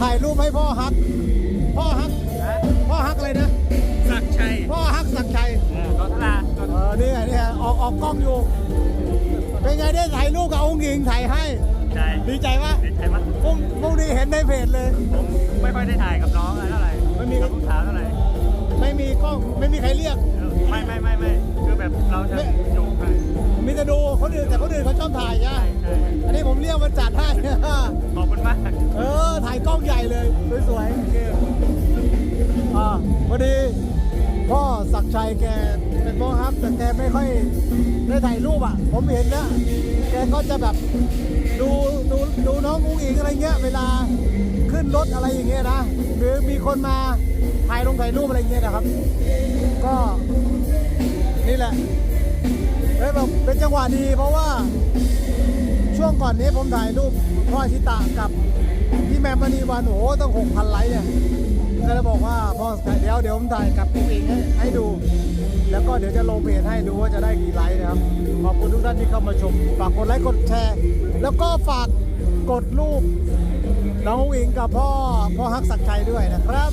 ถ่ายรูปให้พ่อฮัก พ่อฮัก พ่อฮักอะไรนะ สักชัยพ่อฮักสักชัยเออรถลาเออเนี่ยเนี่ยออกออกกล้องอยู่ เป็นไงได้ถ่ายรูปกับองค์หญิงถ่ายให้ ใช่ดีใจปะใช่ไหมพรุ่งพรุ่งนี้เห็นในเพจเลย ผมไม่ค่อยได้ถ่ายกับน้องอะไรเท่าไหร่ไม่มีกับลูกสาวเท่าไหร่ ไม่มีกล้อง ไม่มีใครเรียกเออ ไม่ไม่ไม่ไม่คือแบบเราจะไม่อยู่ไปมีแต่ดูคนอื่นแต่คนอื่นเขาชอบถ่ายใช่ไหมใช่อันนี้ผมเรียกมันจัดให้ ขอบคุณมากเออ ถ่ายกล้องใหญ่เลย สวยๆอ่าพอดีพ่อศักดิ์ชัยแกเป็นพ่อฮับ แต่แกไม่ค่อยได้ถ่ายรูปอะ ผมเห็นนะแกก็จะแบบดูดูดูน้องอุ้งอิงอะไรเงี้ย เวลา ขึ้นรถอะไรอย่างเงี้ยนะ หรือมีคนมาถ่ายลงถ่ายรูปอะไรเงี้ยนะครับ ก็นี่แหละเฮ้ยแบบเป็นจังหวะดีเพราะว่า ช่วงก่อนนี้ผมถ่ายรูปพ่อชิตะกับพี่แมมมณีวันโอ้โหต้องหกพันไลค์เนี่ยก็เลยบอกว่าพ่อเดี๋ยวเดี๋ยวผมถ่ายกับพี่เองให้ให้ดู แล้วก็เดี๋ยวจะลงเพจให้ดูว่าจะได้กี่ไลค์นะครับ ขอบคุณทุกท่านที่เข้ามาชม ฝากกดไลค์กดแชร์ แล้วก็ฝากกดรูป น้องอิงกับพ่อพ่อฮักศักดิ์ชัยด้วยนะครับ